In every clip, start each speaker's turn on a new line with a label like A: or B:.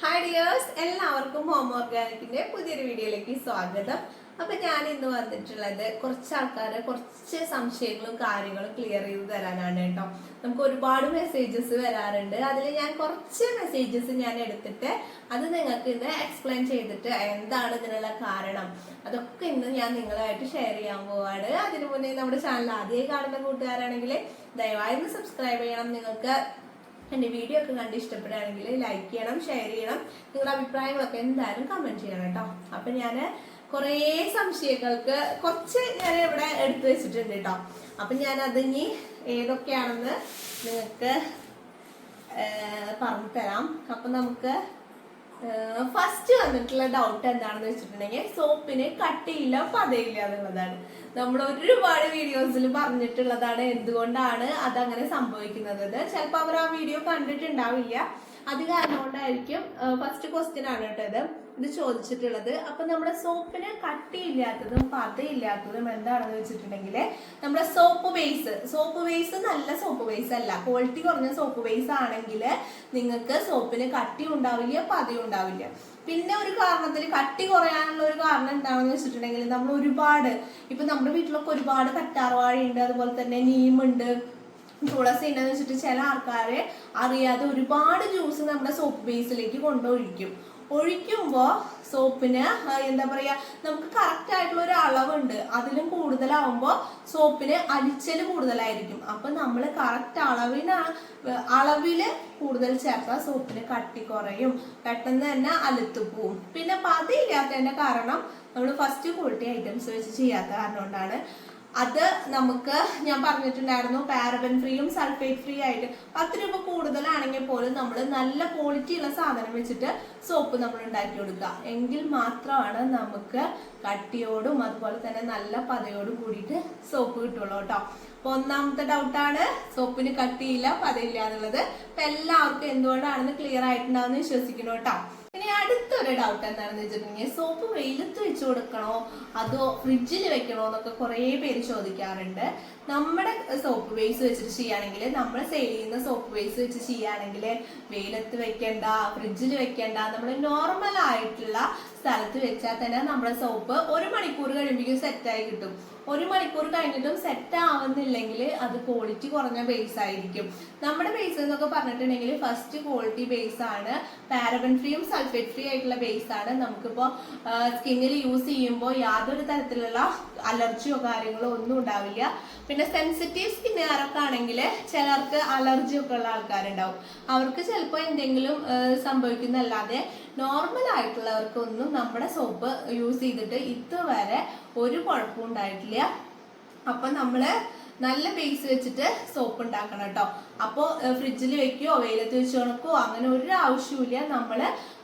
A: Hi dears എല്ലാവർക്കും home ഓർഗാനിക്കിന്റെ പുതിയൊരു വീഡിയോയിലേക്ക് സ്വാഗതം. അപ്പൊ ഞാൻ ഇന്ന് വന്നിട്ടുള്ളത് കുറച്ച് ആൾക്കാരെ കുറച്ച് സംശയങ്ങളും കാര്യങ്ങളും ക്ലിയർ ചെയ്ത് തരാനാണ് കേട്ടോ. നമുക്ക് ഒരുപാട് മെസ്സേജസ് വരാറുണ്ട്. അതിൽ ഞാൻ കുറച്ച് മെസ്സേജസ് ഞാൻ എടുത്തിട്ട് അത് നിങ്ങൾക്ക് ഇന്ന് എക്സ്പ്ലെയിൻ ചെയ്തിട്ട് എന്താണ് ഇതിനുള്ള കാരണം. അതൊക്കെ ഇന്ന് ഞാൻ നിങ്ങളായിട്ട് ഷെയർ ചെയ്യാൻ പോവാണ്. അതിനു മുന്നേ നമ്മുടെ ചാനൽ ആദ്യമായി കാണുന്ന കൂട്ടുകാരാണെങ്കിൽ ദയവായി സബ്സ്ക്രൈബ് ചെയ്യണം. നിങ്ങൾക്ക് എന്റെ വീഡിയോ ഒക്കെ കണ്ട് ഇഷ്ടപ്പെടുകയാണെങ്കിൽ ലൈക്ക് ചെയ്യണം ഷെയർ ചെയ്യണം. നിങ്ങളുടെ അഭിപ്രായങ്ങളൊക്കെ എന്തായാലും കമന്റ് ചെയ്യണം കേട്ടോ. അപ്പം ഞാൻ കുറേ സംശയങ്ങൾക്ക് കുറച്ച് ഞാൻ ഇവിടെ എടുത്തു വെച്ചിട്ടുണ്ട് കേട്ടോ. അപ്പം ഞാൻ ഇനി ഏതൊക്കെയാണെന്ന് നിങ്ങൾക്ക് പറഞ്ഞു തരാം അപ്പം നമുക്ക് ഫസ്റ്റ് വന്നിട്ടുള്ള ഡൗട്ട് എന്താണെന്ന് വെച്ചിട്ടുണ്ടെങ്കിൽ സോപ്പിന് കട്ടിയില്ല പതയില്ല എന്നുള്ളതാണ്. നമ്മൾ ഒരുപാട് വീഡിയോസിൽ പറഞ്ഞിട്ടുള്ളതാണ് എന്തുകൊണ്ടാണ് അതങ്ങനെ സംഭവിക്കുന്നത്. ചിലപ്പോൾ അവർ ആ വീഡിയോ കണ്ടിട്ടുണ്ടാവില്ല. അത് കാരണം കൊണ്ടായിരിക്കും ഫസ്റ്റ് ക്വസ്റ്റ്യൻ ആണ് കേട്ടോ ഇത്. ഇത് ചോദിച്ചിട്ടുള്ളത്. അപ്പൊ നമ്മുടെ സോപ്പിന് കട്ടിയില്ലാത്തതും പതയില്ലാത്തതും എന്താണെന്ന് വെച്ചിട്ടുണ്ടെങ്കിൽ നമ്മുടെ സോപ്പ് ബേസ് സോപ്പ് ബേസ് നല്ല സോപ്പ് ബേസ് അല്ല. ക്വാളിറ്റി കുറഞ്ഞ സോപ്പ് ബേസ് ആണെങ്കിൽ നിങ്ങൾക്ക് സോപ്പിന് കട്ടി ഉണ്ടാവില്ല പതയും ഉണ്ടാവില്ല. പിന്നെ ഒരു കാരണത്തിൽ കട്ടി കുറയാനുള്ള ഒരു കാരണം എന്താണെന്ന് വെച്ചിട്ടുണ്ടെങ്കിൽ നമ്മൾ ഒരുപാട് ഇപ്പൊ നമ്മുടെ വീട്ടിലൊക്കെ ഒരുപാട് കറ്റാർവാഴയുണ്ട് അതുപോലെ തന്നെ നീമുണ്ട് തുളസി ഉണ്ടെന്ന് വെച്ചിട്ട് ചില ആൾക്കാരെ അറിയാതെ ഒരുപാട് ജ്യൂസ് നമ്മുടെ സോപ്പ് ബേസിലേക്ക് കൊണ്ടൊഴിക്കും ഒഴിക്കുമ്പോൾ സോപ്പിന് എന്താ പറയാ നമുക്ക് കറക്റ്റ് ആയിട്ടുള്ള ഒരു അളവുണ്ട്. അതിലും കൂടുതലാവുമ്പോൾ സോപ്പിന് അലിച്ചൽ കൂടുതലായിരിക്കും. അപ്പൊ നമ്മൾ കറക്റ്റ് അളവിന് അളവിൽ കൂടുതൽ ചേർത്താൽ സോപ്പിന് കട്ടി കുറയും. പെട്ടെന്ന് തന്നെ അലുത്തു പോവും. പിന്നെ പതിയില്ലാത്തതിന്റെ കാരണം നമ്മൾ ഫസ്റ്റ് ക്വാളിറ്റി ഐറ്റംസ് വെച്ച് ചെയ്യാത്ത കാരണം കൊണ്ടാണ്. അത് നമുക്ക് ഞാൻ പറഞ്ഞിട്ടുണ്ടായിരുന്നു പാരബൻ ഫ്രീയും സൾഫേറ്റ് ഫ്രീ ആയിട്ട് പത്ത് രൂപ കൂടുതലാണെങ്കിൽ പോലും നമ്മൾ നല്ല ക്വാളിറ്റി ഉള്ള സാധനം വെച്ചിട്ട് സോപ്പ് നമ്മൾ ഉണ്ടാക്കി കൊടുക്കുക. എങ്കിൽ മാത്രമാണ് നമുക്ക് കട്ടിയോടും അതുപോലെ തന്നെ നല്ല പതയോടും കൂടിയിട്ട് സോപ്പ് കിട്ടുള്ളൂ കേട്ടോ. അപ്പൊ ഒന്നാമത്തെ ഡൗട്ടാണ് സോപ്പിന് കട്ടിയില്ല പതയില്ല എന്നുള്ളത്. അപ്പൊ എല്ലാവർക്കും എന്തുകൊണ്ടാണെന്ന് ക്ലിയർ ആയിട്ടുണ്ടാവുമെന്ന് വിശ്വസിക്കുന്നു കേട്ടോ. ഇനി അടുത്തൊരു ഡൗട്ട് എന്താണെന്ന് വെച്ചിട്ടുണ്ടെങ്കിൽ സോപ്പ് വെയിലത്ത് വെച്ച് കൊടുക്കണോ? അതോ ഫ്രിഡ്ജിൽ വെക്കണോ എന്നൊക്കെ കുറേ പേര് ചോദിക്കാറുണ്ട്. നമ്മുടെ സോപ്പ് ബേസ് വെച്ചിട്ട് ചെയ്യുകയാണെങ്കിൽ നമ്മൾ സെയിൽ ചെയ്യുന്ന സോപ്പ് ബേസ് വെച്ച് ചെയ്യുകയാണെങ്കിൽ വെയിലത്ത് വെക്കേണ്ട ഫ്രിഡ്ജിൽ വെക്കേണ്ട നമ്മൾ നോർമൽ ആയിട്ടുള്ള സ്ഥലത്ത് വെച്ചാൽ തന്നെ നമ്മുടെ സോപ്പ് ഒരു മണിക്കൂർ കഴിയുമ്പോഴേക്കും സെറ്റായി കിട്ടും. ഒരു മണിക്കൂർ കഴിഞ്ഞിട്ടും സെറ്റ് ആവുന്നില്ലെങ്കിൽ അത് ക്വാളിറ്റി കുറഞ്ഞ ബേസ് ആയിരിക്കും. നമ്മുടെ ബേസ് എന്നൊക്കെ പറഞ്ഞിട്ടുണ്ടെങ്കിൽ ഫസ്റ്റ് ക്വാളിറ്റി ബേസ് ആണ്. പാരബൻ ഫ്രീയും സൾഫേറ്റ് ഫ്രീ ആയിട്ടുള്ള ബേസ് ആണ്. നമുക്കിപ്പോൾ സ്കിന്നിൽ യൂസ് ചെയ്യുമ്പോൾ യാതൊരു തരത്തിലുള്ള അലർജിയോ കാര്യങ്ങളോ ഒന്നും ഉണ്ടാവില്ല. പിന്നെ സെൻസിറ്റീവ് സ്കിന്നുകാരൊക്കെ ആണെങ്കിൽ ചിലർക്ക് അലർജി ഒക്കെ ഉള്ള ആൾക്കാരുണ്ടാവും. അവർക്ക് ചിലപ്പോൾ എന്തെങ്കിലും സംഭവിക്കുന്നല്ലാതെ നോർമൽ ആയിട്ടുള്ളവർക്കൊന്നും നമ്മുടെ സോപ്പ് യൂസ് ചെയ്തിട്ട് ഇതുവരെ ഒരു കുഴപ്പവും ഉണ്ടായിട്ടില്ല. അപ്പൊ നമ്മൾ നല്ല പേസ് വെച്ചിട്ട് സോപ്പ് ഉണ്ടാക്കണം കേട്ടോ. അപ്പോൾ ഫ്രിഡ്ജിൽ വെക്കുകയോ വെയിലത്ത് വെച്ച് ഉണക്കോ അങ്ങനെ ഒരു ആവശ്യമില്ല നമ്മൾ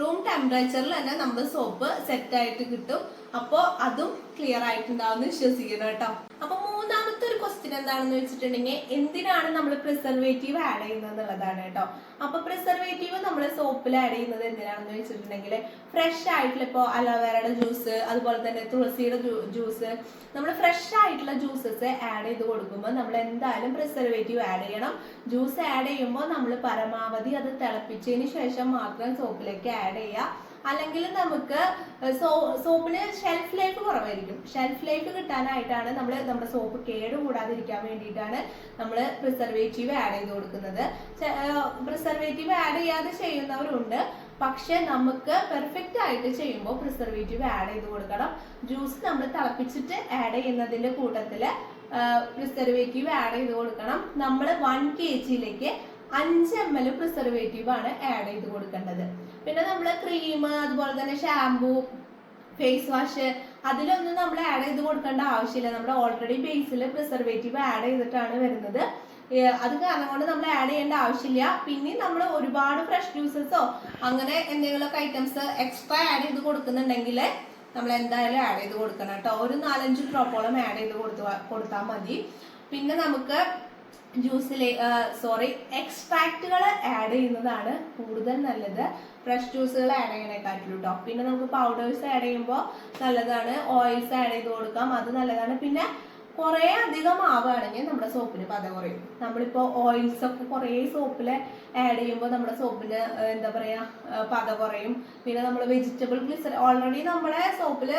A: റൂം ടെമ്പറേച്ചറിൽ തന്നെ നമ്മൾ സോപ്പ് സെറ്റ് ആയിട്ട് കിട്ടും. അപ്പോൾ അതും ക്ലിയർ ആയിട്ടുണ്ടാവും വിശ്വസിക്കണം കേട്ടോ. അപ്പൊ മൂന്നാമത്തെ ഒരു ക്വസ്റ്റ്യൻ എന്താണെന്ന് വെച്ചിട്ടുണ്ടെങ്കിൽ എന്തിനാണ് നമ്മൾ പ്രിസർവേറ്റീവ് ആഡ് ചെയ്യുന്നത് എന്നുള്ളതാണ് കേട്ടോ. അപ്പൊ പ്രിസർവേറ്റീവ് നമ്മൾ സോപ്പിൽ ആഡ് ചെയ്യുന്നത് എന്തിനാണെന്ന് വെച്ചിട്ടുണ്ടെങ്കിൽ ഫ്രഷ് ആയിട്ടുള്ള ഇപ്പോൾ അലോവേറയുടെ ജ്യൂസ് അതുപോലെ തന്നെ തുളസിയുടെ ജ്യൂസ് നമ്മൾ ഫ്രഷ് ആയിട്ടുള്ള ജ്യൂസസ് ആഡ് ചെയ്ത് കൊടുക്കുമ്പോൾ നമ്മൾ എന്തായാലും പ്രിസർവേറ്റീവ് ആഡ് ചെയ്യണം. ജ്യൂസ് ആഡ് ചെയ്യുമ്പോൾ നമ്മൾ പരമാവധി അത് തിളപ്പിച്ചതിന് ശേഷം മാത്രം സോപ്പിലേക്ക് ആഡ് ചെയ്യുക. അല്ലെങ്കിൽ നമുക്ക് സോപ്പിന് ഷെൽഫ് ലൈഫ് കുറവായിരിക്കും. ഷെൽഫ് ലൈഫ് കിട്ടാനായിട്ടാണ് നമ്മൾ നമ്മുടെ സോപ്പ് കേട് കൂടാതിരിക്കാൻ വേണ്ടിയിട്ടാണ് നമ്മൾ പ്രിസർവേറ്റീവ് ആഡ് ചെയ്ത് കൊടുക്കുന്നത്. പ്രിസർവേറ്റീവ് ആഡ് ചെയ്യാതെ ചെയ്യുന്നവരുണ്ട്. പക്ഷെ നമുക്ക് പെർഫെക്റ്റ് ആയിട്ട് ചെയ്യുമ്പോൾ പ്രിസർവേറ്റീവ് ആഡ് ചെയ്ത് കൊടുക്കണം. ജ്യൂസ് നമ്മൾ തിളപ്പിച്ചിട്ട് ആഡ് ചെയ്യുന്നതിന്റെ കൂട്ടത്തിൽ പ്രിസർവേറ്റീവ് ആഡ് ചെയ്ത് കൊടുക്കണം. നമ്മൾ വൺ കെ ജിയിലേക്ക് അഞ്ച് എം എൽ പ്രിസർവേറ്റീവ് ആണ് ആഡ് ചെയ്ത് കൊടുക്കേണ്ടത്. പിന്നെ നമ്മൾ ക്രീം അതുപോലെ തന്നെ ഷാംപൂ ഫേസ് വാഷ് അതിലൊന്നും നമ്മൾ ആഡ് ചെയ്ത് കൊടുക്കേണ്ട ആവശ്യമില്ല. നമ്മൾ ഓൾറെഡി ബേസിൽ പ്രിസർവേറ്റീവ് ആഡ് ചെയ്തിട്ടാണ് വരുന്നത്. അത് കാരണം കൊണ്ട് നമ്മൾ ആഡ് ചെയ്യേണ്ട ആവശ്യമില്ല. പിന്നെ നമ്മൾ ഒരുപാട് ഫ്രഷ് ജ്യൂസസോ അങ്ങനെ എന്തെങ്കിലുമൊക്കെ ഐറ്റംസ് എക്സ്ട്രാ ആഡ് ചെയ്ത് കൊടുക്കുന്നുണ്ടെങ്കിൽ നമ്മൾ എന്തായാലും ആഡ് ചെയ്ത് കൊടുക്കണം കേട്ടോ. ഒരു നാലഞ്ച് ഡ്രോപ്പോളം ആഡ് ചെയ്ത് കൊടുത്തു കൊടുത്താൽ മതി. പിന്നെ നമുക്ക് ജ്യൂസിലെ സോറി എക്സ്ട്രാക്റ്റുകൾ ആഡ് ചെയ്യുന്നതാണ് കൂടുതൽ നല്ലത്. ഫ്രഷ് ജ്യൂസുകൾ ആഡ് ചെയ്യണേക്കാട്ടിലും കേട്ടോ പിന്നെ നമുക്ക് പൗഡേഴ്സ് ആഡ് ചെയ്യുമ്പോൾ നല്ലതാണ് ഓയിൽസ് ആഡ് ചെയ്ത് കൊടുക്കാം അത് നല്ലതാണ്. പിന്നെ കുറേ അധികം ആവുകയാണെങ്കിൽ നമ്മുടെ സോപ്പിന് പത കുറയും. നമ്മളിപ്പോൾ ഓയിൽസ് ഒക്കെ കുറേ സോപ്പിൽ ആഡ് ചെയ്യുമ്പോൾ നമ്മുടെ സോപ്പിന് എന്താ പറയുക പത കുറയും. പിന്നെ നമ്മൾ വെജിറ്റബിൾ ഗ്ലിസറിൻ ഓൾറെഡി നമ്മുടെ സോപ്പിൽ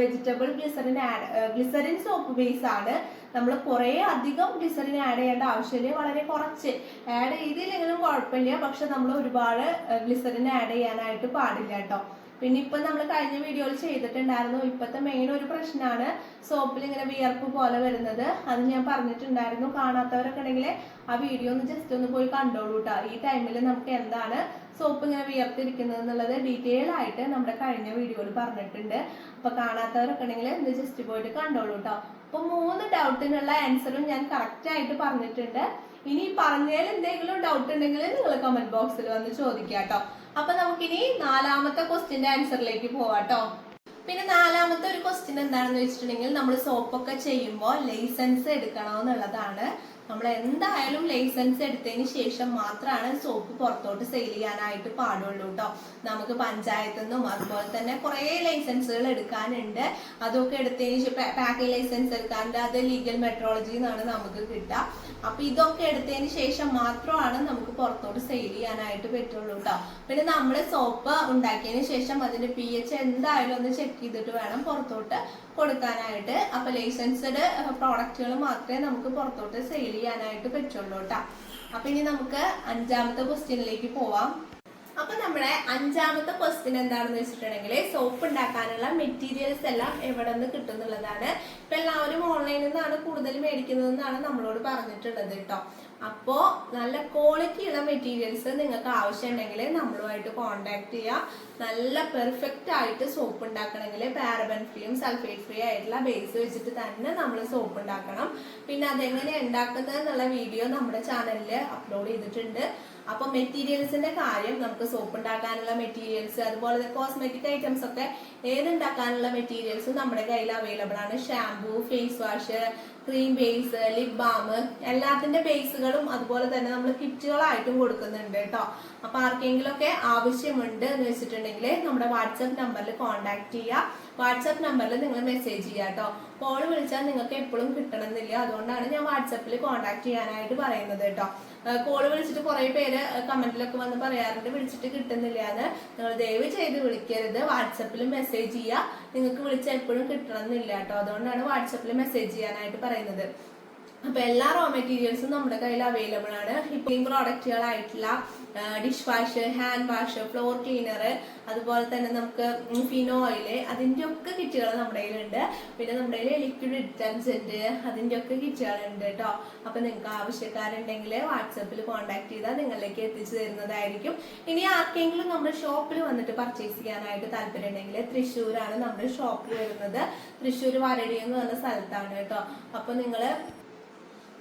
A: vegetable glycerine add glycerine soap base ആണ്. നമ്മൾ കുറേ അധികം ഗ്ലിസറിൻ ആഡ് ചെയ്യേണ്ട ആവശ്യമില്ല. വളരെ കുറച്ച്. ആഡ് ചെയ്തില്ലെങ്കിലും കുഴപ്പമില്ല. പക്ഷെ നമ്മൾ ഒരുപാട് ഗ്ലിസറിൻ ആഡ് ചെയ്യാനായിട്ട് പാടില്ല കേട്ടോ. പിന്നെ ഇപ്പൊ നമ്മൾ കഴിഞ്ഞ വീഡിയോയിൽ ചെയ്തിട്ടുണ്ടായിരുന്നു. ഇപ്പോഴത്തെ മെയിൻ ഒരു പ്രശ്നമാണ് സോപ്പിൽ ഇങ്ങനെ വിയർപ്പ് പോലെ വരുന്നത്. അത് ഞാൻ പറഞ്ഞിട്ടുണ്ടായിരുന്നു. കാണാത്തവരൊക്കെ ഉണ്ടെങ്കിൽ ആ വീഡിയോ ഒന്ന് ജസ്റ്റ് ഒന്ന് പോയി കണ്ടോളൂ കേട്ടോ ഈ ടൈമിൽ നമുക്ക് എന്താണ് സോപ്പ് ഇങ്ങനെ വിയർത്തിരിക്കുന്നത് എന്നുള്ളത് ഡീറ്റെയിൽ ആയിട്ട് നമ്മുടെ കഴിഞ്ഞ വീഡിയോയിൽ പറഞ്ഞിട്ടുണ്ട്. അപ്പൊ കാണാത്തവരൊക്കെ ഉണ്ടെങ്കിൽ ഒന്ന് ജസ്റ്റ് പോയിട്ട് കണ്ടോളൂ കേട്ടോ അപ്പൊ മൂന്ന് ഡൗട്ടിനുള്ള ആൻസറും ഞാൻ കറക്റ്റ് ആയിട്ട് പറഞ്ഞിട്ടുണ്ട്. ഇനി പറഞ്ഞതിൽ എന്തെങ്കിലും ഡൗട്ട് ഉണ്ടെങ്കിൽ നിങ്ങൾ കമന്റ് ബോക്സിൽ വന്ന് ചോദിക്കുക കേട്ടോ അപ്പൊ നമുക്കിനി നാലാമത്തെ ക്വസ്റ്റിന്റെ ആൻസറിലേക്ക് പോവാട്ടോ പിന്നെ നാലാമത്തെ ഒരു ക്വസ്റ്റ്യൻ എന്താണെന്ന് വെച്ചിട്ടുണ്ടെങ്കിൽ നമ്മൾ സോപ്പൊക്കെ ചെയ്യുമ്പോൾ ലൈസൻസ് എടുക്കണമെന്നുള്ളതാണ് നമ്മൾ എന്തായാലും ലൈസൻസ് എടുത്തതിന് ശേഷം മാത്രമാണ് സോപ്പ് പുറത്തോട്ട് സെയിൽ ചെയ്യാനായിട്ട് പാടുള്ളൂ കേട്ടോ നമുക്ക് പഞ്ചായത്തു നിന്നും അതുപോലെ തന്നെ കുറേ ലൈസൻസുകൾ എടുക്കാനുണ്ട്. അതൊക്കെ എടുത്തതിന് പാക്കിംഗ് ലൈസൻസ് എടുക്കാനുണ്ട് അത് ലീഗൽ മെട്രോളജി എന്നാണ് നമുക്ക് കിട്ടുക അപ്പൊ ഇതൊക്കെ എടുത്തതിന് ശേഷം മാത്രമാണ് നമുക്ക് പുറത്തോട്ട് സെയിൽ ചെയ്യാനായിട്ട് പറ്റുള്ളൂ കേട്ടോ പിന്നെ നമ്മൾ സോപ്പ് ഉണ്ടാക്കിയതിന് ശേഷം അതിന്റെ പി എച്ച് എന്തായാലും ഒന്ന് ചെക്ക് ചെയ്തിട്ട് വേണം പുറത്തോട്ട് കൊടുക്കാനായിട്ട്. അപ്പൊ ലൈസൻസ്ഡ് പ്രോഡക്റ്റുകൾ മാത്രമേ നമുക്ക് പുറത്തോട്ട് സെയിൽ ചെയ്യാനായിട്ട് പറ്റുള്ളൂ കേട്ടോ അപ്പൊ ഇനി നമുക്ക് അഞ്ചാമത്തെ ക്വസ്റ്റ്യനിലേക്ക് പോവാം. അപ്പൊ നമ്മുടെ അഞ്ചാമത്തെ ക്വസ്റ്റ്യൻ എന്താണെന്ന് വെച്ചിട്ടുണ്ടെങ്കിൽ സോപ്പ് ഉണ്ടാക്കാനുള്ള മെറ്റീരിയൽസ് എല്ലാം എവിടെ നിന്ന് കിട്ടും എന്നുള്ളതാണ് ഇപ്പൊ എല്ലാവരും ഓൺലൈനിൽ നിന്നാണ് കൂടുതൽ മേടിക്കുന്നതെന്നാണ് നമ്മളോട് പറഞ്ഞിട്ടുള്ളത് കേട്ടോ. അപ്പോ നല്ല ക്വാളിറ്റി ഉള്ള മെറ്റീരിയൽസ് നിങ്ങൾക്ക് ആവശ്യമുണ്ടെങ്കിൽ നമ്മളുമായിട്ട് കോണ്ടാക്ട് ചെയ്യാം. നല്ല പെർഫെക്റ്റ് ആയിട്ട് സോപ്പ് ഉണ്ടാക്കണമെങ്കിൽ പാരബൻ ഫ്രീയും സൾഫേറ്റ് ഫ്രീ ആയിട്ടുള്ള ബേസ് വെച്ചിട്ട് തന്നെ നമ്മൾ സോപ്പ് ഉണ്ടാക്കണം. പിന്നെ അതെങ്ങനെ ഉണ്ടാക്കുന്നത് എന്നുള്ള വീഡിയോ നമ്മുടെ ചാനലിൽ അപ്ലോഡ് ചെയ്തിട്ടുണ്ട്. അപ്പൊ മെറ്റീരിയൽസിന്റെ കാര്യം നമുക്ക് സോപ്പ് ഉണ്ടാക്കാനുള്ള മെറ്റീരിയൽസ് അതുപോലെ കോസ്മെറ്റിക് ഐറ്റംസ് ഒക്കെ ഏതുണ്ടാക്കാനുള്ള മെറ്റീരിയൽസും നമ്മുടെ കയ്യിൽ അവൈലബിൾ ആണ്. Shampoo face wash cream base lip balm എല്ലാത്തിന്റെ ബേസുകളും അതുപോലെ തന്നെ നമ്മൾ കിറ്റുകളായിട്ടും കൊടുക്കുന്നുണ്ട് കേട്ടോ അപ്പൊ ആർക്കെങ്കിലും ഒക്കെ ആവശ്യമുണ്ട് എന്ന് വെച്ചിട്ടുണ്ടെങ്കിൽ നമ്മുടെ വാട്സപ്പ് നമ്പറിൽ കോൺടാക്ട് ചെയ്യുക വാട്സപ്പ് നമ്പറിൽ നിങ്ങൾ മെസ്സേജ് ചെയ്യുക കേട്ടോ. കോൾ വിളിച്ചാൽ നിങ്ങൾക്ക് എപ്പോഴും കിട്ടണമെന്നില്ല. അതുകൊണ്ടാണ് ഞാൻ വാട്സപ്പിൽ കോൺടാക്ട് ചെയ്യാനായിട്ട് പറയുന്നത് കേട്ടോ. കോൾ വിളിച്ചിട്ട് കുറെ പേര് കമന്റിലൊക്കെ വന്ന് പറയാറുണ്ട് വിളിച്ചിട്ട് കിട്ടുന്നില്ല എന്ന് നിങ്ങൾ ദയവ് ചെയ്ത് വിളിക്കരുത്. വാട്സപ്പിൽ മെസ്സേജ് ചെയ്യുക. നിങ്ങൾക്ക് വിളിച്ചാൽ എപ്പോഴും കിട്ടണമെന്നില്ല കേട്ടോ. അതുകൊണ്ടാണ് വാട്സപ്പിൽ മെസ്സേജ് ചെയ്യാനായിട്ട് പറയുന്നത്. അപ്പൊ എല്ലാ റോ മെറ്റീരിയൽസും നമ്മുടെ കയ്യിൽ അവൈലബിൾ ആണ്. Whipping പ്രോഡക്റ്റുകളായിട്ടുള്ള dish wash hand wash floor cleaner അതുപോലെ തന്നെ നമുക്ക് ഫിനോ ഓയിൽ അതിന്റെ ഒക്കെ കിറ്റുകൾ നമ്മുടെ കയ്യിലുണ്ട്. പിന്നെ നമ്മുടെ കയ്യിൽ ലിക്വിഡ് ഡിറ്റർജന്റ് അതിന്റെ ഒക്കെ കിറ്റുകളുണ്ട് കേട്ടോ അപ്പൊ നിങ്ങൾക്ക് ആവശ്യക്കാരുണ്ടെങ്കിൽ വാട്സപ്പിൽ കോൺടാക്ട് ചെയ്താൽ നിങ്ങളിലേക്ക് എത്തിച്ചു തരുന്നതായിരിക്കും. ഇനി ആർക്കെങ്കിലും നമ്മുടെ ഷോപ്പിൽ വന്നിട്ട് പർച്ചേസ് ചെയ്യാനായിട്ട് താല്പര്യം ഉണ്ടെങ്കിൽ തൃശ്ശൂരാണ് നമ്മുടെ ഷോപ്പിൽ വരുന്നത്. തൃശ്ശൂർ വരടി എന്ന് പറഞ്ഞ സ്ഥലത്താണ് കേട്ടോ അപ്പൊ നിങ്ങൾ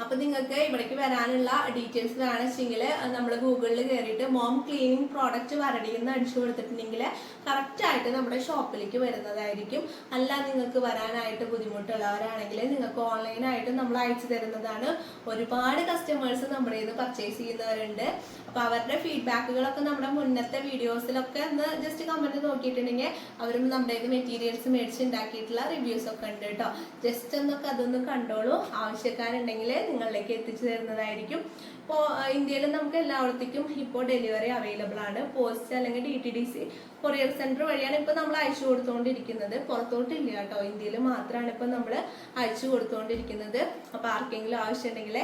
A: അപ്പൊ നിങ്ങൾക്ക് ഇവിടേക്ക് വരാനുള്ള ഡീറ്റെയിൽസ് വേണമെങ്കിൽ നമ്മൾ ഗൂഗിളിൽ കയറിയിട്ട് മോം ക്ലീനിങ് പ്രോഡക്റ്റ് വരടി എന്ന് അടിച്ചു കൊടുത്തിട്ടുണ്ടെങ്കിൽ കറക്റ്റ് ആയിട്ട് നമ്മുടെ ഷോപ്പിലേക്ക് വരുന്നതായിരിക്കും. അല്ല നിങ്ങൾക്ക് വരാനായിട്ട് ബുദ്ധിമുട്ടുള്ളവരാണെങ്കിൽ നിങ്ങൾക്ക് ഓൺലൈനായിട്ട് നമ്മൾ അയച്ചു തരുന്നതാണ്. ഒരുപാട് കസ്റ്റമേഴ്സ് നമ്മുടെ ഇത് പർച്ചേസ് ചെയ്യുന്നവരുണ്ട്. അപ്പൊ അവരുടെ ഫീഡ്ബാക്കുകളൊക്കെ നമ്മുടെ മുന്നത്തെ വീഡിയോസിലൊക്കെ ഒന്ന് ജസ്റ്റ് കമന്റ് നോക്കിയിട്ടുണ്ടെങ്കിൽ അവരും നമ്മുടെ മെറ്റീരിയൽസ് മേടിച്ച് ഉണ്ടാക്കിയിട്ടുള്ള റിവ്യൂസ് ഒക്കെ ഉണ്ട് കേട്ടോ. ജസ്റ്റ് ഒന്നൊക്കെ അതൊന്ന് കണ്ടോളൂ. ആവശ്യക്കാരുണ്ടെങ്കിൽ നിങ്ങളിലേക്ക് എത്തിച്ചു തരുന്നതായിരിക്കും. ഇപ്പോൾ ഇന്ത്യയിൽ നമുക്ക് എല്ലായിടത്തേക്കും ഇപ്പോൾ ഡെലിവറി അവൈലബിൾ ആണ്. പോസ്റ്റ് അല്ലെങ്കിൽ D T D C courier centre വഴിയാണ് ഇപ്പൊ നമ്മൾ അയച്ചു കൊടുത്തുകൊണ്ടിരിക്കുന്നത് പുറത്തോട്ടില്ല കേട്ടോ. ഇന്ത്യയിൽ മാത്രമാണ് ഇപ്പൊ നമ്മൾ അയച്ചു കൊടുത്തുകൊണ്ടിരിക്കുന്നത് അപ്പൊ ആർക്കെങ്കിലും ആവശ്യമുണ്ടെങ്കിൽ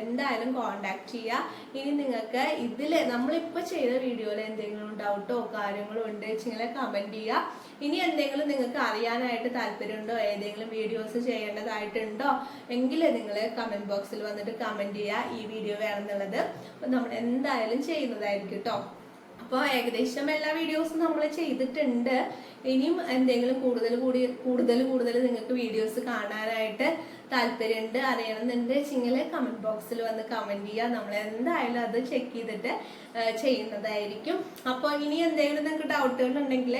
A: എന്തായാലും കോണ്ടാക്ട് ചെയ്യുക ഇനി നിങ്ങൾക്ക് ഇതിൽ നമ്മളിപ്പോൾ ചെയ്ത വീഡിയോയിൽ എന്തെങ്കിലും ഡൗട്ടോ കാര്യങ്ങളോ ഉണ്ട് വെച്ചെങ്കിൽ കമന്റ് ചെയ്യുക ഇനി എന്തെങ്കിലും നിങ്ങൾക്ക് അറിയാനായിട്ട് താല്പര്യമുണ്ടോ? ഏതെങ്കിലും വീഡിയോസ് ചെയ്യേണ്ടതായിട്ടുണ്ടോ? എങ്കിൽ നിങ്ങൾ കമന്റ് ബോക്സിൽ വന്നിട്ട് കമന്റ് ചെയ്യുക ഈ വീഡിയോ വേണമെന്നുള്ളത് നമ്മൾ എന്തായാലും ചെയ്യുന്നതായിരിക്കും കേട്ടോ അപ്പോൾ ഏകദേശം എല്ലാ വീഡിയോസും നമ്മൾ ചെയ്തിട്ടുണ്ട്. ഇനിയും എന്തെങ്കിലും കൂടുതൽ കൂടി കൂടുതൽ കൂടുതൽ നിങ്ങൾക്ക് വീഡിയോസ് കാണാനായിട്ട് താല്പര്യമുണ്ട് അറിയണമെന്നുണ്ട് വെച്ചെങ്കിൽ കമന്റ് ബോക്സിൽ വന്ന് കമന്റ് ചെയ്യുക. നമ്മൾ എന്തായാലും അത് ചെക്ക് ചെയ്തിട്ട് ചെയ്യുന്നതായിരിക്കും. അപ്പോൾ ഇനി എന്തെങ്കിലും നിങ്ങൾക്ക് ഡൗട്ടുകൾ ഉണ്ടെങ്കിൽ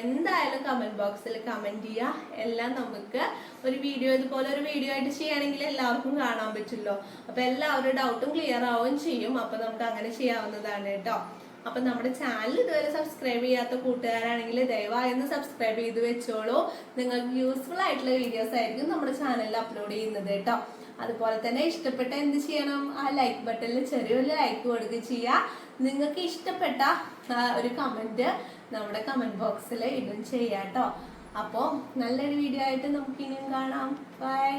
A: എന്തായാലും കമന്റ് ബോക്സിൽ കമന്റ് ചെയ്യുക. എല്ലാം നമുക്ക് ഒരു വീഡിയോ ഇതുപോലെ ഒരു വീഡിയോ ആയിട്ട് ചെയ്യുകയാണെങ്കിൽ എല്ലാവർക്കും കാണാൻ പറ്റുമല്ലോ. അപ്പോൾ എല്ലാവരുടെ ഡൗട്ടും ക്ലിയർ ആവുകയും ചെയ്യും. അപ്പോൾ നമുക്ക് അങ്ങനെ ചെയ്യാവുന്നതാണ് കേട്ടോ. അപ്പൊ നമ്മുടെ ചാനൽ ഇതുവരെ സബ്സ്ക്രൈബ് ചെയ്യാത്ത കൂട്ടുകാരാണെങ്കിൽ ദയവായി ഒന്ന് സബ്സ്ക്രൈബ് ചെയ്ത് വെച്ചോളൂ. നിങ്ങൾക്ക് യൂസ്ഫുൾ ആയിട്ടുള്ള വീഡിയോസ് ആയിരിക്കും നമ്മുടെ ചാനലിൽ അപ്ലോഡ് ചെയ്യുന്നത് കേട്ടോ. അതുപോലെ തന്നെ ഇഷ്ടപ്പെട്ട എന്ത് ചെയ്യണം? ആ ലൈക്ക് ബട്ടണിൽ ചെറിയൊരു ലൈക്ക് കൊടുക്കുക ചെയ്യുക നിങ്ങൾക്ക് ഇഷ്ടപ്പെട്ട ഒരു കമന്റ് നമ്മുടെ കമന്റ് ബോക്സിൽ ഇടും ചെയ്യാം കേട്ടോ. അപ്പോൾ നല്ലൊരു വീഡിയോ ആയിട്ട് നമുക്ക് ഇനിയും കാണാം. ബൈ